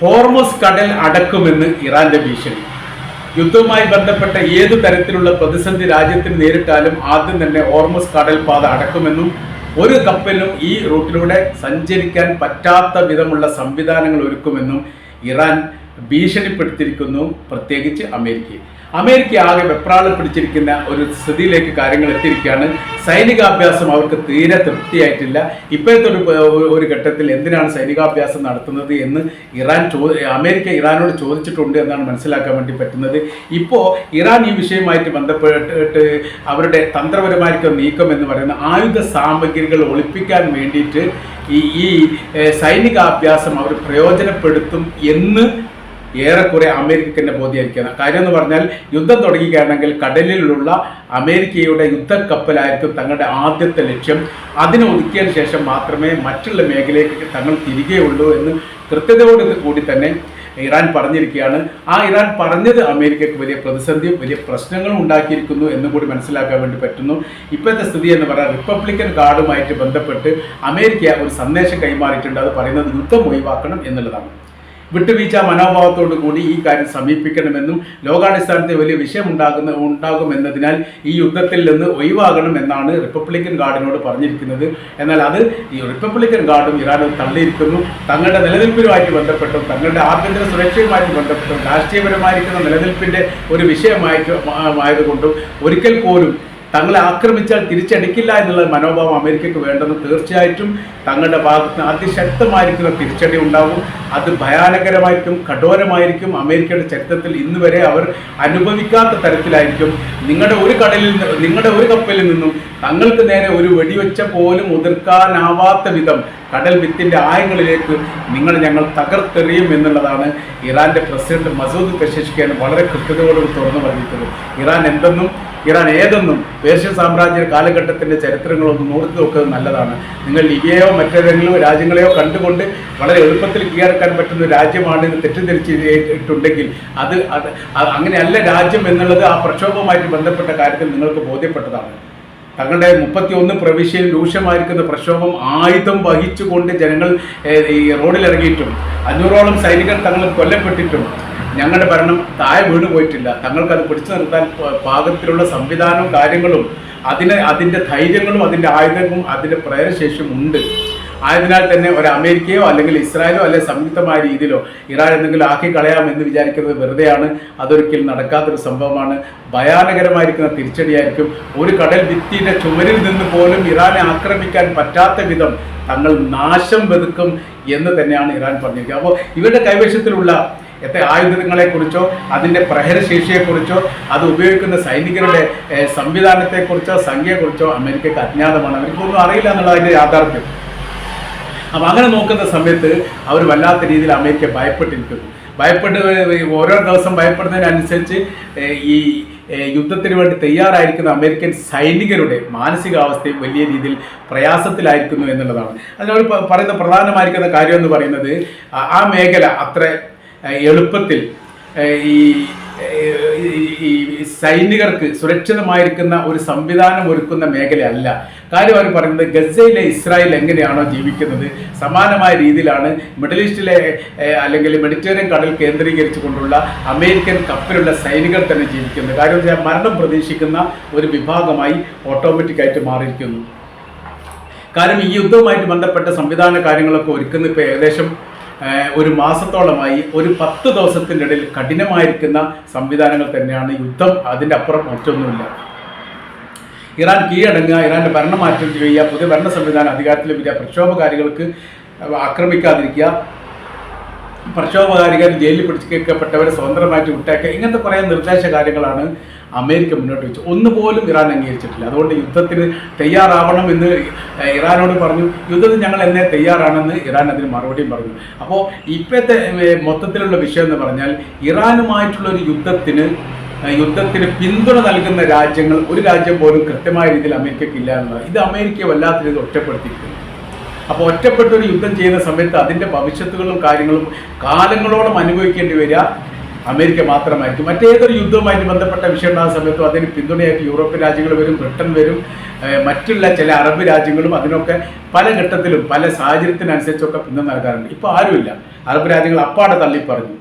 Hormuz കടൽ അടക്കുമെന്ന് ഇറാന്റെ ഭീഷണി. യുദ്ധവുമായി ബന്ധപ്പെട്ട ഏതു തരത്തിലുള്ള പ്രതിസന്ധി രാജ്യത്തിന് നേരിട്ടാലും ആദ്യം തന്നെ ഹോർമോസ് കടൽ പാത അടക്കുമെന്നും ഒരു കപ്പലിനും ഈ റൂട്ടിലൂടെ സഞ്ചരിക്കാൻ പറ്റാത്ത വിധമുള്ള സംവിധാനങ്ങൾ ഒരുക്കുമെന്നും ഇറാൻ ഭീഷണിപ്പെടുത്തിയിരിക്കുന്നു പ്രത്യേകിച്ച് അമേരിക്കയെ അമേരിക്ക ആകെ വെപ്രാളം പിടിച്ചിരിക്കുന്ന ഒരു സ്ഥിതിയിലേക്ക് കാര്യങ്ങൾ എത്തിയിരിക്കുകയാണ്. സൈനികാഭ്യാസം അവർക്ക് തീരെ തൃപ്തിയായിട്ടില്ല. ഇപ്പോഴത്തെ ഒരു ഒരു- ഘട്ടത്തിൽ എന്തിനാണ് സൈനികാഭ്യാസം നടത്തുന്നത് എന്ന് ഇറാൻ അമേരിക്ക ഇറാനോട് ചോദിച്ചിട്ടുണ്ട് എന്നാണ് മനസ്സിലാക്കാൻ വേണ്ടി പറ്റുന്നത്. ഇപ്പോൾ ഇറാൻ ഈ വിഷയവുമായിട്ട് ബന്ധപ്പെട്ടിട്ട് അവരുടെ തന്ത്രപരമായിരിക്കും നീക്കം എന്ന് പറയുന്ന ആയുധ സാമഗ്രികൾ ഒളിപ്പിക്കാൻ വേണ്ടിയിട്ട് ഈ ഈ സൈനികാഭ്യാസം അവർ പ്രയോജനപ്പെടുത്തും എന്ന് ഏറെക്കുറെ അമേരിക്കയ്ക്ക് തന്നെ ബോധ്യമായിരിക്കണം കാര്യം എന്ന് പറഞ്ഞാൽ യുദ്ധം തുടങ്ങിക്കുകയാണെങ്കിൽ കടലിലുള്ള അമേരിക്കയുടെ യുദ്ധക്കപ്പലായിരിക്കും തങ്ങളുടെ ആദ്യത്തെ ലക്ഷ്യം. അതിനെ ഒതുക്കിയതിന് ശേഷം മാത്രമേ മറ്റുള്ള മേഖലയിലേക്ക് തങ്ങൾ തിരികെയുള്ളൂ എന്ന് കൃത്യതയോട് കൂടി തന്നെ ഇറാൻ പറഞ്ഞിരിക്കുകയാണ്. ആ ഇറാൻ പറഞ്ഞത് അമേരിക്കയ്ക്ക് വലിയ പ്രതിസന്ധിയും വലിയ പ്രശ്നങ്ങളും ഉണ്ടാക്കിയിരിക്കുന്നു എന്നും കൂടി മനസ്സിലാക്കാൻ വേണ്ടി പറ്റുന്നു. ഇപ്പോഴത്തെ സ്ഥിതി എന്ന് പറയാൻ റിപ്പബ്ലിക്കൻ ഗാർഡുമായിട്ട് ബന്ധപ്പെട്ട് അമേരിക്ക ഒരു സന്ദേശം കൈമാറിയിട്ടുണ്ട്. അത് പറയുന്നത് യുദ്ധം ഒഴിവാക്കണം എന്നുള്ളതാണ്. വിട്ടുവീഴ്ച മനോഭാവത്തോടു കൂടി ഈ കാര്യം സമീപിക്കണമെന്നും ലോകാടിസ്ഥാനത്തിൽ വലിയ വിഷയം ഉണ്ടാകുന്ന ഉണ്ടാകുമെന്നതിനാൽ ഈ യുദ്ധത്തിൽ നിന്ന് ഒഴിവാകണം എന്നാണ് റിപ്പബ്ലിക്കൻ ഗാർഡിനോട് പറഞ്ഞിരിക്കുന്നത്. എന്നാൽ അത് ഈ റിപ്പബ്ലിക്കൻ ഗാർഡും ഇറാനും തള്ളിയിരിക്കുന്നു. തങ്ങളുടെ നിലനിൽപ്പിനുമായിട്ട് ബന്ധപ്പെട്ടും തങ്ങളുടെ ആഭ്യന്തര സുരക്ഷയുമായി ബന്ധപ്പെട്ടും രാഷ്ട്രീയപരമായിരിക്കുന്ന നിലനിൽപ്പിന്റെ ഒരു വിഷയമായിട്ട് ആയതുകൊണ്ടും ഒരിക്കൽ പോലും തങ്ങളെ ആക്രമിച്ചാൽ തിരിച്ചടിക്കില്ല എന്നുള്ള മനോഭാവം അമേരിക്കയ്ക്ക് വേണ്ടെന്ന് തീർച്ചയായിട്ടും തങ്ങളുടെ ഭാഗത്ത് അതിശക്തമായിരിക്കുന്ന തിരിച്ചടി ഉണ്ടാകും. അത് ഭയാനകരമായിരിക്കും കഠോരമായിരിക്കും. അമേരിക്കയുടെ ചരിത്രത്തിൽ ഇന്ന് വരെ അവർ അനുഭവിക്കാത്ത തരത്തിലായിരിക്കും. നിങ്ങളുടെ ഒരു കടലിൽ നിങ്ങളുടെ ഒരു കപ്പലിൽ നിന്നും തങ്ങൾക്ക് നേരെ ഒരു വെടിവെച്ച പോലും ഉതിർക്കാനാവാത്ത വിധം കടൽ വിത്തിന്റെ ആയങ്ങളിലേക്ക് നിങ്ങൾ ഞങ്ങൾ തകർത്തെറിയും എന്നുള്ളതാണ് ഇറാന്റെ പ്രസിഡന്റ് മസൂദ് പെഷഷ്കിയാണ് വളരെ കൃത്യതയോട് തുറന്നു പറഞ്ഞിട്ടുള്ളത്. ഇറാൻ എന്തെന്നും ഇറാൻ ഏതെന്നും പേർഷ്യൻ സാമ്രാജ്യ കാലഘട്ടത്തിന്റെ ചരിത്രങ്ങളൊന്നും ഓർത്തു നോക്കുന്നത് നല്ലതാണ്. നിങ്ങൾ ലിബിയയോ മറ്റേതെങ്കിലും രാജ്യങ്ങളെയോ കണ്ടുകൊണ്ട് വളരെ എളുപ്പത്തിൽ കീഴടക്കാൻ പറ്റുന്ന രാജ്യമാണ് ഇത് തെറ്റിദ്ധരിച്ചിട്ടുണ്ടെങ്കിൽ അത് അങ്ങനെയല്ല രാജ്യം എന്നുള്ളത് ആ പ്രക്ഷോഭവുമായിട്ട് ബന്ധപ്പെട്ട കാര്യത്തിൽ നിങ്ങൾക്ക് ബോധ്യപ്പെട്ടതാണ്. തങ്ങളുടെ മുപ്പത്തി ഒന്ന് പ്രവിശ്യയിൽ രൂക്ഷമായിരിക്കുന്ന പ്രക്ഷോഭം ആയുധം വഹിച്ചുകൊണ്ട് ജനങ്ങൾ ഈ റോഡിലിറങ്ങിയിട്ടും അഞ്ഞൂറോളം സൈനികർ തങ്ങൾ കൊല്ലപ്പെട്ടിട്ടും ഞങ്ങളുടെ ഭരണം താഴെ വീണ് പോയിട്ടില്ല. തങ്ങൾക്ക് അത് പിടിച്ചു നിർത്താൻ പാകത്തിലുള്ള സംവിധാനവും കാര്യങ്ങളും അതിന് അതിന്റെ ധൈര്യങ്ങളും അതിന്റെ ആയുധങ്ങളും അതിന്റെ പ്രേരശേഷിയും ഉണ്ട്. ആയതിനാൽ തന്നെ ഒരു അമേരിക്കയോ അല്ലെങ്കിൽ ഇസ്രായേലോ അല്ലെ സംയുക്തമായ രീതിയിലോ ഇറാൻ എന്തെങ്കിലും ആക്കി കളയാം എന്ന് വിചാരിക്കുന്നത് വെറുതെയാണ്. അതൊരിക്കലും നടക്കാത്തൊരു സംഭവമാണ്. ഭയാനകരമായിരിക്കുന്ന തിരിച്ചടിയായിരിക്കും. ഒരു കടൽ ഭിത്തിയുടെ ചുമരിൽ നിന്ന് പോലും ഇറാനെ ആക്രമിക്കാൻ പറ്റാത്ത വിധം തങ്ങൾ നാശം വെതുക്കും എന്ന് തന്നെയാണ് ഇറാൻ പറഞ്ഞിരിക്കുന്നത്. അപ്പോൾ ഇവരുടെ കൈവശത്തിലുള്ള എത്ര ആയുധങ്ങളെക്കുറിച്ചോ അതിന്റെ പ്രഹരശേഷിയെക്കുറിച്ചോ അത് ഉപയോഗിക്കുന്ന സൈനികരുടെ സംവിധാനത്തെക്കുറിച്ചോ സംഖ്യയെക്കുറിച്ചോ അമേരിക്കയ്ക്ക് അജ്ഞാതമാണ്. അവർക്കൊന്നും അറിയില്ല എന്നുള്ളതിന്റെ യാഥാർത്ഥ്യം. അപ്പം അങ്ങനെ നോക്കുന്ന സമയത്ത് അവർ വല്ലാത്ത രീതിയിൽ അമേരിക്ക ഭയപ്പെട്ടിരിക്കുന്നു. ഭയപ്പെട്ട് ഓരോ ദിവസം ഭയപ്പെടുന്നതിനനുസരിച്ച് ഈ യുദ്ധത്തിന് വേണ്ടി തയ്യാറായിരിക്കുന്ന അമേരിക്കൻ സൈനികരുടെ മാനസികാവസ്ഥയും വലിയ രീതിയിൽ പ്രയാസത്തിലായിരിക്കുന്നു എന്നുള്ളതാണ്. അതിനവർ പ- പറയുന്ന പ്രധാനമായിരിക്കുന്ന കാര്യം എന്ന് പറയുന്നത് ആ- മേഖല അത്ര എളുപ്പത്തിൽ ഈ സൈനികർക്ക് സുരക്ഷിതമായിരിക്കുന്ന ഒരു സംവിധാനം ഒരുക്കുന്ന മേഖലയല്ല. കാര്യം അവർ പറയുന്നത് ഗസയിലെ ഇസ്രായേൽ എങ്ങനെയാണോ ജീവിക്കുന്നത്? സമാനമായ രീതിയിലാണ് മിഡിൽ ഈസ്റ്റിലെ അല്ലെങ്കിൽ മെഡിറ്ററേനിയൻ കടൽ കേന്ദ്രീകരിച്ചു കൊണ്ടുള്ള അമേരിക്കൻ കപ്പലുള്ള സൈനികർ തന്നെ ജീവിക്കുന്നത്. കാര്യം വെച്ചാൽ മരണം പ്രതീക്ഷിക്കുന്ന ഒരു വിഭാഗമായി ഓട്ടോമാറ്റിക്കായിട്ട് മാറിയിരിക്കുന്നു. കാരണം ഈ യുദ്ധവുമായിട്ട് ബന്ധപ്പെട്ട സംവിധാന കാര്യങ്ങളൊക്കെ ഒരുക്കുന്ന ഇപ്പോൾ ഏകദേശം ഒരു മാസത്തോളമായി ഒരു പത്ത് ദിവസത്തിന്റെ ഇടയിൽ കഠിനമായിരിക്കുന്ന സംവിധാനങ്ങൾ തന്നെയാണ് യുദ്ധം. അതിന്റെ അപ്പുറം മറ്റൊന്നുമില്ല. ഇറാൻ കീഴടങ്ങുക ഇറാന്റെ ഭരണം മാറ്റം ചെയ്യുക പുതിയ ഭരണ സംവിധാനം അധികാരത്തിൽ വരിക പ്രക്ഷോഭകാരികൾക്ക് ആക്രമിക്കാതിരിക്കുക പ്രക്ഷോഭകാരികൾ ജയിലിൽ പിടിച്ചേക്കപ്പെട്ടവരെ സ്വതന്ത്രമായിട്ട് വിട്ടേക്കുക ഇങ്ങനത്തെ കുറേ നിർദ്ദേശ കാര്യങ്ങളാണ് അമേരിക്ക മുന്നോട്ട് വെച്ചു. ഒന്നുപോലും ഇറാൻ അംഗീകരിച്ചിട്ടില്ല. അതുകൊണ്ട് യുദ്ധത്തിന് തയ്യാറാവണം എന്ന് ഇറാനോട് പറഞ്ഞു. യുദ്ധത്തിന് ഞങ്ങൾ എന്നെ തയ്യാറാണെന്ന് ഇറാൻ അതിന് മറുപടിയും പറഞ്ഞു. അപ്പോൾ ഇപ്പോഴത്തെ മൊത്തത്തിലുള്ള വിഷയം എന്ന് പറഞ്ഞാൽ ഇറാനുമായിട്ടുള്ള ഒരു യുദ്ധത്തിന് യുദ്ധത്തിന് പിന്തുണ നൽകുന്ന രാജ്യങ്ങൾ ഒരു രാജ്യം പോലും കൃത്യമായ രീതിയിൽ അമേരിക്കയ്ക്ക് ഇല്ല എന്നുള്ളത് ഇത് അമേരിക്കയെ വല്ലാത്ത രീതിയിൽ ഒറ്റപ്പെടുത്തിയിട്ടുണ്ട്. അപ്പോൾ ഒറ്റപ്പെട്ടൊരു യുദ്ധം ചെയ്യുന്ന സമയത്ത് അതിന്റെ ഭവിഷ്യത്തുകളും കാര്യങ്ങളും കാലങ്ങളോളം അനുഭവിക്കേണ്ടി വരിക. അമേരിക്ക മാത്രമായിരിക്കും മറ്റേതൊരു യുദ്ധവുമായിട്ട് ബന്ധപ്പെട്ട വിഷയം ഉണ്ടാകുന്ന സമയത്തും അതിന് പിന്തുണയായിട്ട് യൂറോപ്യൻ രാജ്യങ്ങൾ വരും ബ്രിട്ടൻ വരും മറ്റുള്ള ചില അറബ് രാജ്യങ്ങളും അതിനൊക്കെ പല ഘട്ടത്തിലും പല സാഹചര്യത്തിനനുസരിച്ചൊക്കെ പിന്തുണ നൽകാറുണ്ട്. ഇപ്പോൾ ആരുമില്ല. അറബ് രാജ്യങ്ങൾ അപ്പാടെ തള്ളിപ്പറഞ്ഞു.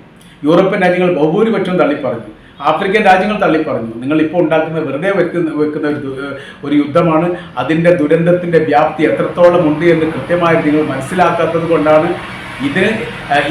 യൂറോപ്യൻ രാജ്യങ്ങൾ ബഹുഭൂരിപക്ഷം തള്ളിപ്പറഞ്ഞു. ആഫ്രിക്കൻ രാജ്യങ്ങൾ തള്ളിപ്പറഞ്ഞു. നിങ്ങൾ ഇപ്പോൾ ഉണ്ടാക്കുന്ന വെറുതെ വെക്കുന്ന വെക്കുന്ന ഒരു ഒരു യുദ്ധമാണ്. അതിന്റെ ദുരന്തത്തിന്റെ വ്യാപ്തി എത്രത്തോളം ഉണ്ട് എന്ന് കൃത്യമായി നിങ്ങൾ മനസ്സിലാക്കാത്തത് കൊണ്ടാണ് ഇതിന്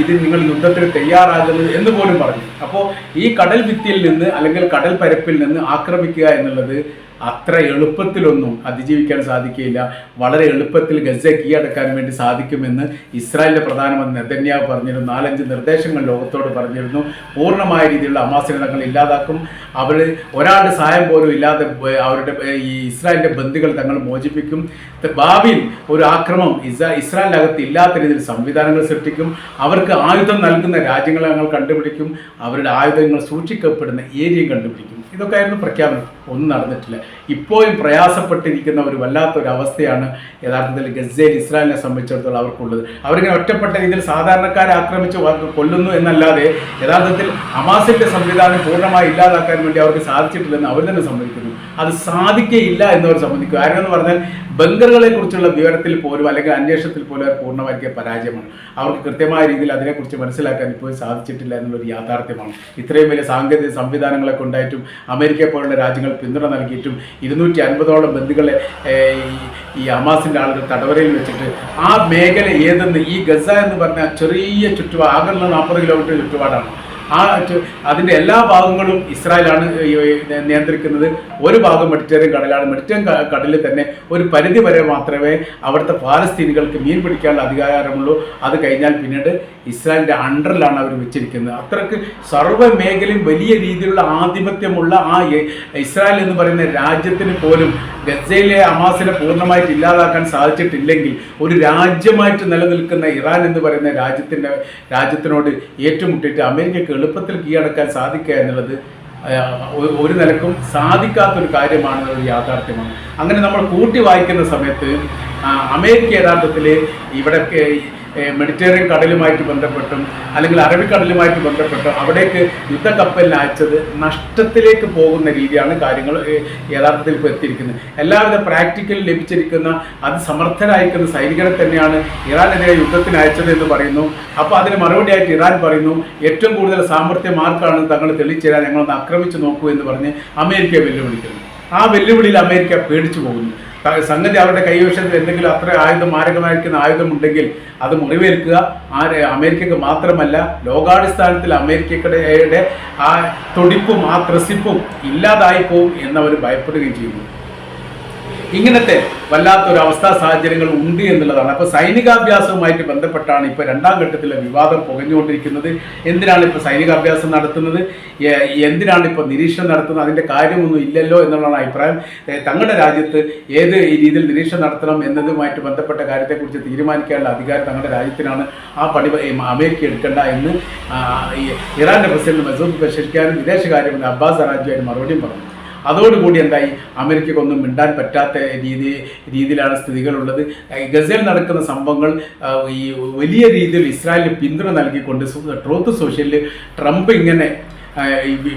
ഇത് നിങ്ങൾ യുദ്ധത്തിന് തയ്യാറാകുന്നത് എന്ന് പോലും പറഞ്ഞു. അപ്പോൾ ഈ കടൽ ഭിത്തിയിൽ നിന്ന് അല്ലെങ്കിൽ കടൽ പരപ്പിൽ നിന്ന് ആക്രമിക്കുക എന്നുള്ളത് അത്ര എളുപ്പത്തിലൊന്നും അതിജീവിക്കാൻ സാധിക്കില്ല വളരെ എളുപ്പത്തിൽ ഗസ കീഴടക്കാൻ വേണ്ടി സാധിക്കുമെന്ന് ഇസ്രായേലിന്റെ പ്രധാനമന്ത്രി നെതന്യാവ് പറഞ്ഞിരുന്നു. നാലഞ്ച് നിർദ്ദേശങ്ങൾ ലോകത്തോട് പറഞ്ഞിരുന്നു. പൂർണമായ രീതിയിലുള്ള അമാസനങ്ങൾ ഇല്ലാതാക്കും. അവർ ഒരാളുടെ സഹായം പോലും ഇല്ലാതെ അവരുടെ ഈ ഇസ്രായേലിന്റെ ബന്ധുകൾ തങ്ങൾ മോചിപ്പിക്കും. ഭാവിയിൽ ഒരു ആക്രമം ഇസ്രാ ഇസ്രായേലിനകത്ത് ഇല്ലാത്ത രീതിയിൽ സംവിധാനങ്ങൾ സൃഷ്ടിക്കും. അവർക്ക് ആയുധം നൽകുന്ന രാജ്യങ്ങളെ ഞങ്ങൾ കണ്ടുപിടിക്കും. അവരുടെ ആയുധങ്ങൾ സൂക്ഷിക്കപ്പെടുന്ന ഏരിയ കണ്ടുപിടിക്കും. ഇതൊക്കെ ആയിരുന്നു പ്രഖ്യാപനം. ഒന്നും നടന്നിട്ടില്ല. ഇപ്പോഴും പ്രയാസപ്പെട്ടിരിക്കുന്ന ഒരു വല്ലാത്തൊരു അവസ്ഥയാണ് യഥാർത്ഥത്തിൽ ഗസയിൽ ഇസ്രായേലിനെ സംബന്ധിച്ചിടത്തോളം അവർക്കുള്ളത്. അവരിങ്ങനെ ഒറ്റപ്പെട്ട രീതിയിൽ സാധാരണക്കാരെ ആക്രമിച്ച് കൊല്ലുന്നു എന്നല്ലാതെ യഥാർത്ഥത്തിൽ അമാസിന്റെ സംവിധാനം പൂർണമായി ഇല്ലാതാക്കാൻ വേണ്ടി അവർക്ക് സാധിച്ചിട്ടില്ലെന്ന് അവർ തന്നെ സമ്മതിക്കുന്നു. അത് സാധിക്കയില്ല എന്നവർ സമ്മതിക്കും. കാരണം എന്ന് പറഞ്ഞാൽ ബങ്കറുകളെ കുറിച്ചുള്ള വിവരത്തിൽ പോലും അല്ലെങ്കിൽ അന്വേഷണത്തിൽ പോലും അവർ പൂർണമായിരിക്കും പരാജയമാണ്. അവർക്ക് കൃത്യമായ രീതിയിൽ അതിനെക്കുറിച്ച് മനസ്സിലാക്കാൻ ഇപ്പോഴും സാധിച്ചിട്ടില്ല എന്നുള്ളൊരു യാഥാർത്ഥ്യമാണ്. ഇത്രയും വലിയ സാങ്കേതിക സംവിധാനങ്ങളൊക്കെ ഉണ്ടായിട്ടും അമേരിക്ക പോലുള്ള രാജ്യങ്ങൾ പിന്തുണ നൽകിയിട്ടും ഇരുന്നൂറ്റി അൻപതോളം ബന്ധുക്കളെ ഈ- അമാസിന്റെ ആളുകൾ തടവരയിൽ വെച്ചിട്ട് ആ മേഖല ഏതെന്ന് ഈ ഗസ എന്ന് പറഞ്ഞാൽ ചെറിയ ചുറ്റുപാട് ആകെയുള്ള നാൽപ്പത് കിലോമീറ്റർ ചുറ്റുപാടാണ്. ആ അതിന്റെ എല്ലാ ഭാഗങ്ങളും ഇസ്രായേലാണ് നിയന്ത്രിക്കുന്നത്. ഒരു ഭാഗം മെഡിറ്ററേൻ കടലാണ്. മെഡിറ്ററേൻ കടലിൽ തന്നെ ഒരു പരിധി വരെ മാത്രമേ അവിടുത്തെ പാലസ്തീനികൾക്ക് മീൻ പിടിക്കാനുള്ള അധികാരമുള്ളൂ. അത് കഴിഞ്ഞാൽ പിന്നീട് ഇസ്രായേലിന്റെ അണ്ടറിലാണ് അവർ വെച്ചിരിക്കുന്നത്. അത്രയ്ക്ക് സർവ മേഖലയും വലിയ രീതിയിലുള്ള ആധിപത്യമുള്ള ആ ഇസ്രായേൽ എന്ന് പറയുന്ന രാജ്യത്തിന് പോലും ഗസയിലെ അമാസിനെ പൂർണമായിട്ട് ഇല്ലാതാക്കാൻ സാധിച്ചിട്ടില്ലെങ്കിൽ ഒരു രാജ്യമായിട്ട് നിലനിൽക്കുന്ന ഇറാൻ എന്ന് പറയുന്ന രാജ്യത്തിന്റെ രാജ്യത്തിനോട് ഏറ്റുമുട്ടിയിട്ട് അമേരിക്കയ്ക്ക് എളുപ്പത്തിൽ കീഴടക്കാൻ സാധിക്കുക എന്നുള്ളത് ഒരു നിലക്കും സാധിക്കാത്തൊരു കാര്യമാണ് ഒരു യാഥാർത്ഥ്യമാണ്. അങ്ങനെ നമ്മൾ കൂട്ടി വായിക്കുന്ന സമയത്ത് അമേരിക്ക യഥാർത്ഥത്തിൽ ഇവിടൊക്കെ ഏ, മെഡിറ്ററേനിയൻ കടലുമായിട്ട് ബന്ധപ്പെട്ടും അല്ലെങ്കിൽ അറബിക്കടലുമായിട്ട് ബന്ധപ്പെട്ടും അവിടേക്ക് യുദ്ധക്കപ്പലിന് അയച്ചത് നഷ്ടത്തിലേക്ക് പോകുന്ന രീതിയാണ് കാര്യങ്ങൾ യഥാർത്ഥത്തിൽ ഇപ്പോൾ എത്തിയിരിക്കുന്നത്. എല്ലാവിധ പ്രാക്ടിക്കൽ ലഭിച്ചിരിക്കുന്ന അത് സമർത്ഥരായിരിക്കുന്ന സൈനികരെ തന്നെയാണ് ഇറാനെതിരെ യുദ്ധത്തിന് അയച്ചത് എന്ന് പറയുന്നു. അപ്പോൾ അതിന് മറുപടിയായിട്ട് ഇറാൻ പറയുന്നു ഏറ്റവും കൂടുതൽ സാമർത്ഥ്യം ആർക്കാണ് തങ്ങൾ തെളിച്ചേരാൻ ഞങ്ങളൊന്ന് ആക്രമിച്ചു നോക്കൂ എന്ന് പറഞ്ഞ് അമേരിക്കയെ വെല്ലുവിളിക്കുന്നു. ആ വെല്ലുവിളിയിൽ അമേരിക്ക പേടിച്ചു പോകുന്നു. സംഗതി അവരുടെ കൈവശത്തിൽ എന്തെങ്കിലും അത്ര ആയുധം മാരകമായിരിക്കുന്ന ആയുധം ഉണ്ടെങ്കിൽ അത് മുറിവേൽക്കുക. ആ അമേരിക്കക്ക് മാത്രമല്ല ലോകാടിസ്ഥാനത്തിൽ അമേരിക്കയുടെ ആ തുടിപ്പും ആ ത്രസിപ്പും ഇല്ലാതായി പോവും എന്നവർ ഭയപ്പെടുകയും ചെയ്യുന്നു. ഇങ്ങനത്തെ വല്ലാത്തൊരു അവസ്ഥാ സാഹചര്യങ്ങൾ ഉണ്ട് എന്നുള്ളതാണ്. അപ്പോൾ സൈനികാഭ്യാസവുമായിട്ട് ബന്ധപ്പെട്ടാണ് ഇപ്പോൾ രണ്ടാം ഘട്ടത്തിലെ വിവാദം പുകഞ്ഞുകൊണ്ടിരിക്കുന്നത്. എന്തിനാണ് ഇപ്പോൾ സൈനികാഭ്യാസം നടത്തുന്നത്? എന്തിനാണ് ഇപ്പോൾ നിരീക്ഷണം നടത്തുന്നത്? അതിന്റെ കാര്യമൊന്നും ഇല്ലല്ലോ എന്നുള്ളതാണ് അഭിപ്രായം. തങ്ങളുടെ രാജ്യത്ത് ഏത് രീതിയിൽ നിരീക്ഷണം നടത്തണം എന്നതുമായിട്ട് ബന്ധപ്പെട്ട കാര്യത്തെക്കുറിച്ച് തീരുമാനിക്കാനുള്ള അധികാരം തങ്ങളുടെ രാജ്യത്തിനാണ്. ആ പണി അമേരിക്ക എടുക്കേണ്ട എന്ന് ഇറാന്റെ പ്രസിഡന്റ് മസൂദ് ബഷീർക്കാനും വിദേശകാര്യമന്ത്രി അബ്ബാസ് അറാജി അതിന് മറുപടിയും പറഞ്ഞു. അതോടുകൂടി എന്തായി? അമേരിക്കക്കൊന്നും മിണ്ടാൻ പറ്റാത്ത രീതി രീതിയിലാണ് സ്ഥിതികളുള്ളത്. ഗസയിൽ നടക്കുന്ന സംഭവങ്ങൾ ഈ വലിയ രീതിയിൽ ഇസ്രായേലിന് പിന്തുണ നൽകിക്കൊണ്ട് ട്രൂത്ത് സോഷ്യലിൽ ട്രംപ് ഇങ്ങനെ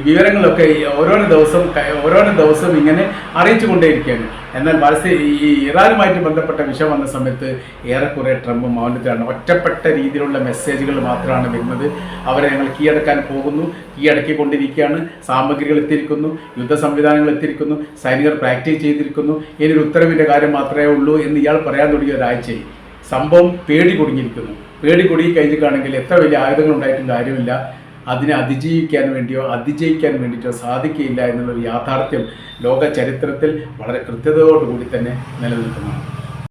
വിവരങ്ങളൊക്കെ ഓരോരോ ദിവസം ഓരോരോ ദിവസം ഇങ്ങനെ അറിയിച്ചു കൊണ്ടേയിരിക്കുകയാണ് എന്നാൽ പരസ്യ ഈ ഇറാനുമായിട്ട് ബന്ധപ്പെട്ട വിഷയം വന്ന സമയത്ത് ഏറെക്കുറെ ട്രംപ് മൗനത്തിലാണ് ഒറ്റപ്പെട്ട രീതിയിലുള്ള മെസ്സേജുകൾ മാത്രമാണ് വരുന്നത്. അവരെ ഞങ്ങൾ കീഴടക്കാൻ പോകുന്നു കീഴടക്കിക്കൊണ്ടിരിക്കുകയാണ്. സാമഗ്രികൾ എത്തിയിരിക്കുന്നു യുദ്ധ സംവിധാനങ്ങൾ എത്തിയിരിക്കുന്നു സൈനികർ പ്രാക്ടീസ് ചെയ്തിരിക്കുന്നു. ഇനി ഒരു ഉത്തരവിന്റെ കാര്യം മാത്രമേ ഉള്ളൂ എന്ന് ഇയാൾ പറയാൻ തുടങ്ങിയ ഒരാഴ്ചയായി. സംഭവം പേടി കുടുങ്ങിയിരിക്കുന്നു. പേടി കുടുങ്ങി കഴിഞ്ഞിട്ടാണെങ്കിൽ എത്ര വലിയ ആയുധങ്ങൾ ഉണ്ടായിട്ടും കാര്യമില്ല. അതിനെ അതിജീവിക്കാൻ വേണ്ടിയോ അതിജയിക്കാൻ വേണ്ടിയിട്ടോ സാധിക്കില്ല എന്നുള്ളൊരു യാഥാർത്ഥ്യം ലോക ചരിത്രത്തിൽ വളരെ കൃത്യതയോടുകൂടി തന്നെ നിലനിൽക്കുന്നതാണ്